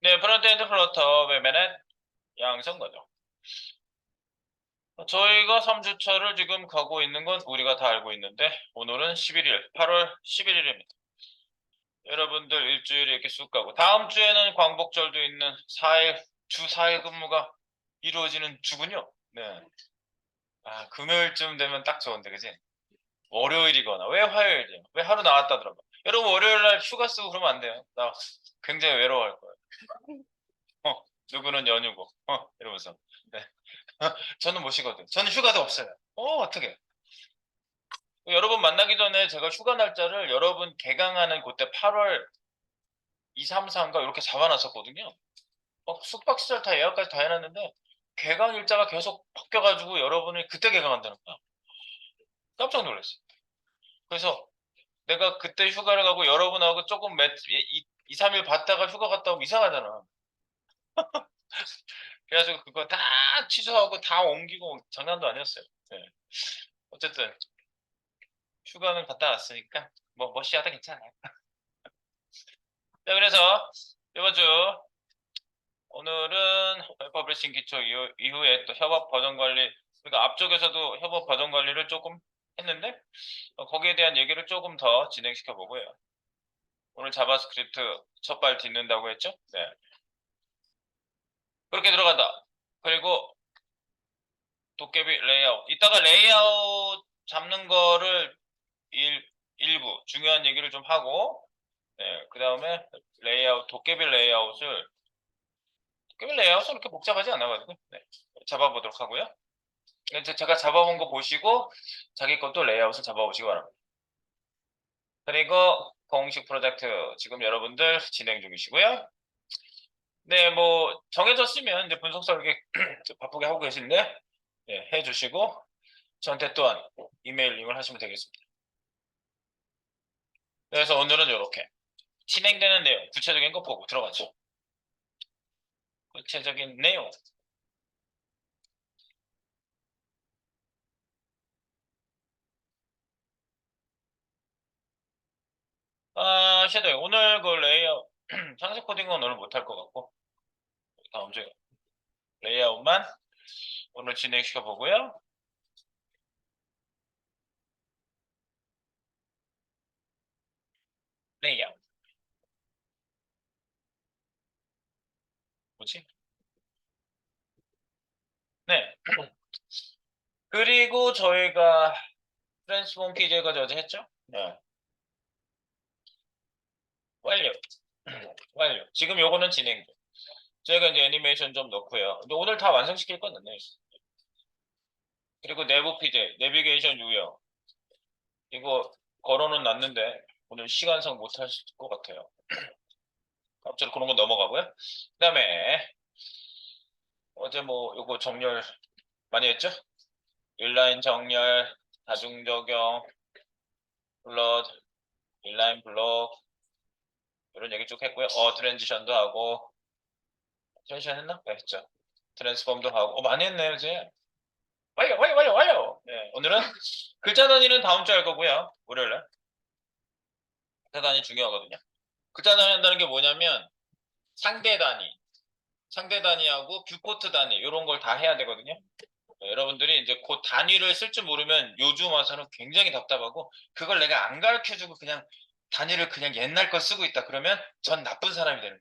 네, 프론트엔드 플러터 웹에는 양성 거죠. 저희가 3주차를 지금 가고 있는 건 우리가 다 알고 있는데 오늘은 11일, 8월 11일입니다. 여러분들 일주일에 이렇게 쑥 가고 다음 주에는 광복절도 있는 4일, 주 4일 근무가 이루어지는 주군요. 네. 아, 금요일쯤 되면 딱 좋은데, 그지? 월요일이거나 왜 화요일이야? 왜 하루 나왔다더라고. 여러분 월요일 날 휴가 쓰고 그러면 안 돼요. 나 굉장히 외로워할 거예요. 어, 누구는 연휴고, 어, 이러면서. 네. 저는 못 쉬거든. 저는 휴가도 없어요. 어, 어떻게? 여러분 만나기 전에 제가 휴가 날짜를 여러분 개강하는 그때 8월 2, 3, 4인가 이렇게 잡아놨었거든요. 막 숙박 시설 다 예약까지 다 해놨는데 개강 일자가 계속 바뀌어가지고 여러분이 그때 개강한다는 거야. 깜짝 놀랐어요. 그래서 내가 그때 휴가를 가고 여러분하고 조금 몇, 2, 2, 3일 봤다가 휴가 갔다 오면 이상하잖아. 그래가지고 그거 다 취소하고 다 옮기고 장난도 아니었어요. 네. 어쨌든 휴가는 갔다 왔으니까 뭐 머시하다 괜찮아요. 자 그래서 이번 주 오늘은 퍼블리싱 기초 이후, 이후에 또 협업 버전 관리 그러니까 앞쪽에서도 협업 버전 관리를 조금 했는데 어, 거기에 대한 얘기를 조금 더 진행시켜 보고요. 오늘 자바스크립트 첫 발 딛는다고 했죠? 네. 그렇게 들어간다. 그리고 도깨비 레이아웃. 이따가 레이아웃 잡는 거를 일, 일부 중요한 얘기를 좀 하고 네, 그 다음에 레이아웃, 도깨비 레이아웃을 도깨비 레이아웃은 그렇게 복잡하지 않아가지고 네, 잡아보도록 하고요. 네, 제- 제가 잡아본 거 보시고 자기 것도 레이아웃을 잡아보시기 바랍니다. 그리고 공식 프로젝트 지금 여러분들 진행 중이시고요. 네, 뭐 정해졌으면 이제 분석 설계 바쁘게 하고 계신데 네, 해주시고 저한테 또한 이메일 링을 하시면 되겠습니다. 그래서 오늘은 이렇게 진행되는 내용, 구체적인 거 보고 들어가죠. 구체적인 내용. 아, 섀도우 오늘 그 레이아웃 상세 코딩은 오늘 못할 것 같고 다음 주에 레이아웃만 오늘 진행시켜 보고요. 레이아웃. 뭐지? 네. 그리고 저희가 트랜스폼 PJ까지 어제 했죠? 네. 완료. 완료. 지금 요거는 진행 중. 저희가 이제 애니메이션 좀 넣고요. 근데 오늘 다 완성시킬 건 없네요. 그리고 내부 PJ, 내비게이션 유형. 이거 걸어는 놨는데 오늘 시간상 못 할 것 같아요. 아무쪼록 그런 거 넘어가고요. 그 다음에 어제 뭐 요거 정렬 많이 했죠? 인라인 정렬, 다중 적용, 블러드, 인라인 블록 이런 얘기 쭉 했고요. 어 트랜지션도 하고 트랜지션 했나? 네, 했죠. 트랜스폼도 하고 어 많이 했네요 이제. 완료 완료 완료 완료. 네, 오늘은 글자 단위는 다음 주에 할 거고요. 월요일에. 글자 단위 중요하거든요. 글자 단위 한다는 게 뭐냐면 상대 단위, 상대 단위하고 뷰코트 단위 이런 걸 다 해야 되거든요. 네, 여러분들이 이제 그 단위를 쓸 줄 모르면 요즘 와서는 굉장히 답답하고 그걸 내가 안 가르쳐주고 그냥 단위를 그냥 옛날 거 쓰고 있다 그러면 전 나쁜 사람이 되는.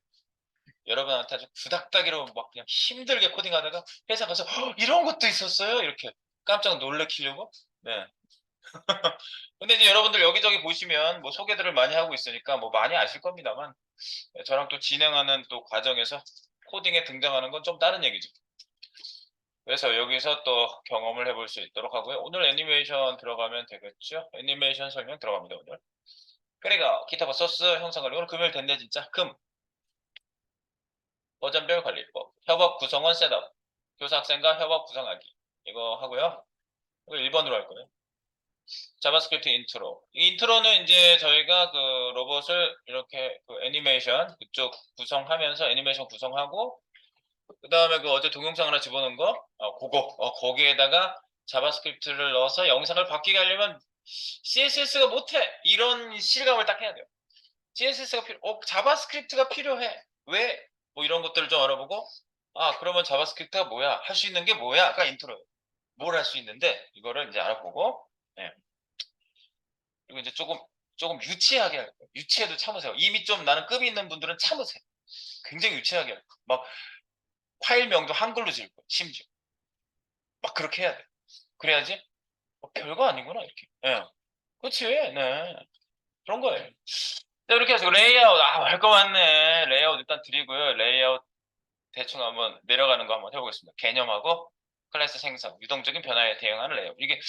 여러분한테 아주 구닥다기로 막 그냥 힘들게 코딩하다가 회사 가서 "헉, 이런 것도 있었어요 이렇게 깜짝 놀래키려고 네. 근데 이제 여러분들 여기저기 보시면 뭐 소개들을 많이 하고 있으니까 뭐 많이 아실 겁니다만 네, 저랑 또 진행하는 또 과정에서 코딩에 등장하는 건 좀 다른 얘기죠. 그래서 여기서 또 경험을 해볼 수 있도록 하고요. 오늘 애니메이션 들어가면 되겠죠? 애니메이션 설명 들어갑니다 오늘. 그리고 기타 소스 형성 관리 오늘 금요일 됐네 진짜. 금. 버전별 관리법 협업 구성원 셋업. 교사 학생과 협업 구성하기. 이거 하고요. 이거 1번으로 할 거예요. 자바스크립트 인트로. 이 인트로는 이제 저희가 그 로봇을 이렇게 그 애니메이션 그쪽 구성하면서 애니메이션 구성하고 그 다음에 그 어제 동영상 하나 집어넣은 거, 어, 그거, 어, 거기에다가 자바스크립트를 넣어서 영상을 바뀌게 하려면 CSS가 못해. 이런 실감을 딱 해야 돼요. CSS가 필요, 어, 자바스크립트가 필요해. 왜? 뭐 이런 것들을 좀 알아보고 아 그러면 자바스크립트가 뭐야 할 수 있는 게 뭐야가 인트로예요 뭘 할 수 있는데 이거를 이제 알아보고 예. 그리고 이제 조금 조금 유치하게 할 거예요 유치해도 참으세요 이미 좀 나는 급이 있는 분들은 참으세요 굉장히 유치하게 할 거예요 막 파일명도 한글로 지을 거예요 심지어 막 그렇게 해야 돼 그래야지 어, 별거 아니구나 이렇게 예. 그렇지 네 그런 거예요 자, 이렇게 해서 레이아웃, 아, 할거 많네. 레이아웃 일단 드리고요. 레이아웃 대충 한번 내려가는 거 한번 해보겠습니다. 개념하고 클래스 생성, 유동적인 변화에 대응하는 레이아웃. 이게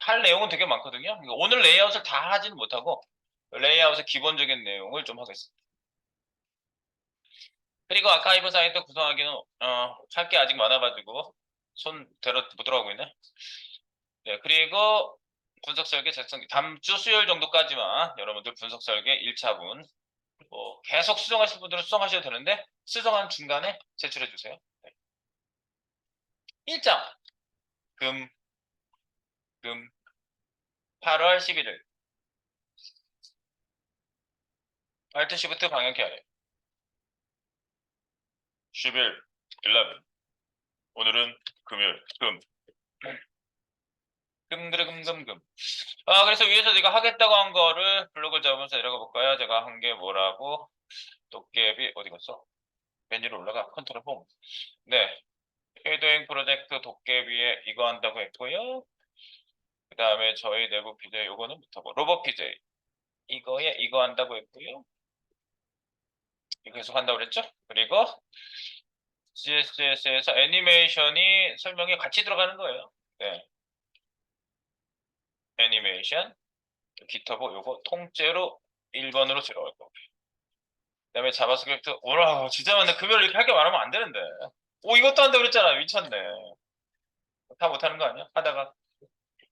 할 내용은 되게 많거든요. 그러니까 오늘 레이아웃을 다 하지는 못하고 레이아웃의 기본적인 내용을 좀 하겠습니다. 그리고 아카이브 사이트 구성하기는 어, 할 게 아직 많아가지고 손못 들어가고 있네. 네, 그리고 분석 설계 작성 다음 주 수요일 정도까지만 여러분들 분석 설계 1차분 뭐 계속 수정하실 분들은 수정하셔도 되는데 수정한 중간에 제출해 주세요. 네. 1장 금, 금. 8월 11일 알트 시프트 방향키 아래 10일 11 오늘은 금요일. 금 금금금금금 아 그래서 위에서 제가 하겠다고 한 거를 블록을 잡으면서 내려가 볼까요? 제가 한 게 뭐라고 도깨비 어디 갔어? 메뉴로 올라가 컨트롤 홈. 네. 쉐도잉 프로젝트 도깨비에 이거 한다고 했고요. 그 다음에 저희 내부 PJ 요거는 못하고 로봇 PJ 이거에 이거 한다고 했고요. 이거 계속 한다고 그랬죠? 그리고 CSS에서 애니메이션이 설명이 같이 들어가는 거예요. 네. 애니메이션 기타브 요거 통째로 1번으로 들어갈 거고 그 다음에 자바스크립트 오라 진짜 많네. 금요일 이렇게 할 게 많으면 안 되는데. 오 이것도 한다 그랬잖아. 미쳤네. 다 못하는 거 아니야? 하다가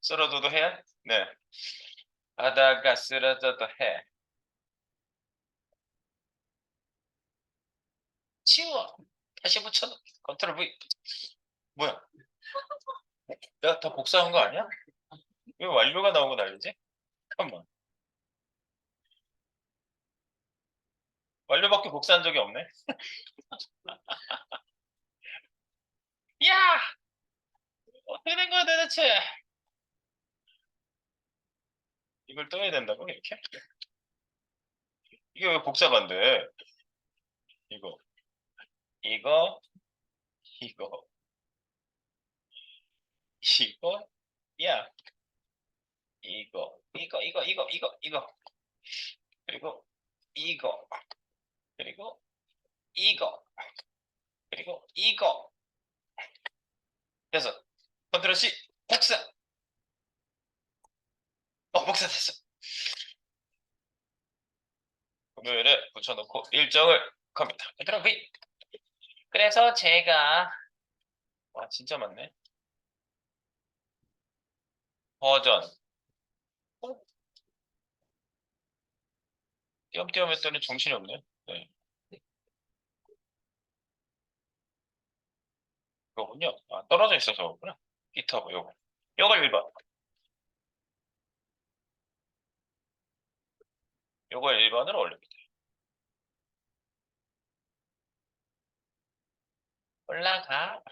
쓰러져도 해? 네. 하다가 쓰러져도 해. 치워. 다시 붙여넣기 컨트롤 V. 뭐야? 내가 다 복사한 거 아니야? 왜 완료가 나오고 난리지? 잠깐만. 완료밖에 복사한 적이 없네. 야! 어떻게 된 거야 도대체? 이걸 떠야 된다고 이렇게? 이게 왜 복사가 안 돼? 이거, 이거, 이거, 이거, 야, 이거, 이거, 이거, 이거, 이거, 이거. 그리고 이거. 그리고 이거. 그리고 이거. 그래서 컨트롤 C 복사. 어, 복사됐어. 금요일에 붙여놓고 일정을 컴퓨터. 컨트롤 V. 그래서 제가 와 진짜 많네. 버전 띄엄띄엄 했더니 정신이 없네. 네. 그거군요. 아, 떨어져 있어서 그렇구나. 기터브 요거. 요걸 1번. 요걸 1번으로 올립니다. 올라가.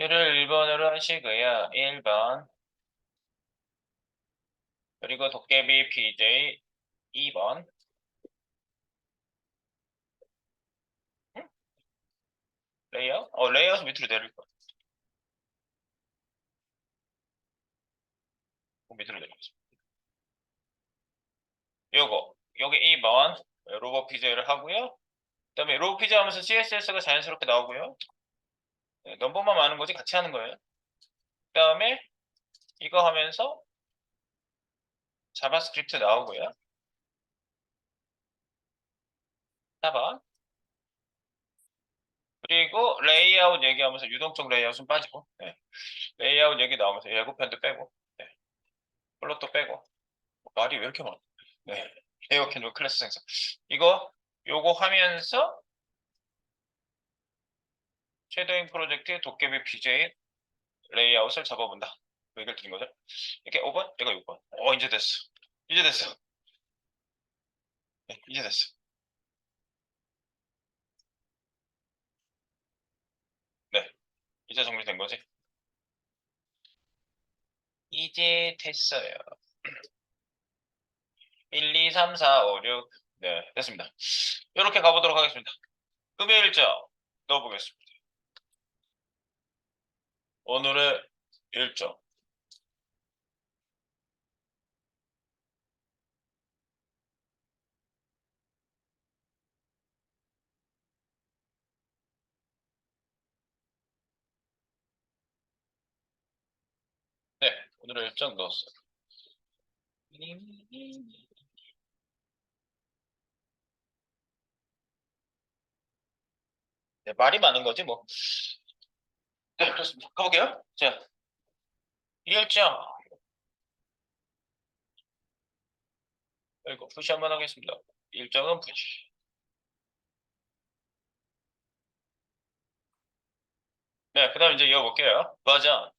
얘를 1번으로 하시고요. 1번. 그리고 도깨비 PJ 2번. 응? 레이아웃? 어, 레이아웃 밑으로 내릴 거야. 그 밑으로 내리겠습니다. 요거, 여기 2번 로봇 PJ를 하고요. 그 다음에 로봇 PJ 하면서 CSS가 자연스럽게 나오고요. 네, 넘버만 많은 거지 같이 하는 거예요. 그 다음에 이거 하면서 자바스크립트 나오고요. 4번. 그리고 레이아웃 얘기하면서 유동적 레이아웃은 빠지고 네. 레이아웃 얘기 나오면서 예고편도 빼고 네. 플롯도 빼고 말이 왜 이렇게 많아 네. 캔 클래스 생성 이거 요거 하면서 쉐도잉 프로젝트 도깨비 BJ 레이아웃을 잡아본다 여기까지 드린 거죠? 이렇게 5번, 얘가 6번. 어, 이제 됐어. 이제 됐어. 네, 이제 됐어. 네, 이제 정리된 거지? 이제 됐어요. 1, 2, 3, 4, 5, 6. 네, 됐습니다. 이렇게 가보도록 하겠습니다. 금요일 일정 넣어보겠습니다. 오늘의 일정. 오늘의 일정 넣었어요. 네, 말이 많은 거지 뭐. 네, 그렇습니다. 가볼게요. 자, 일정. 이거 푸시 한번 하겠습니다. 일정은 푸시. 네, 그 다음 이제 이어볼게요. 버전.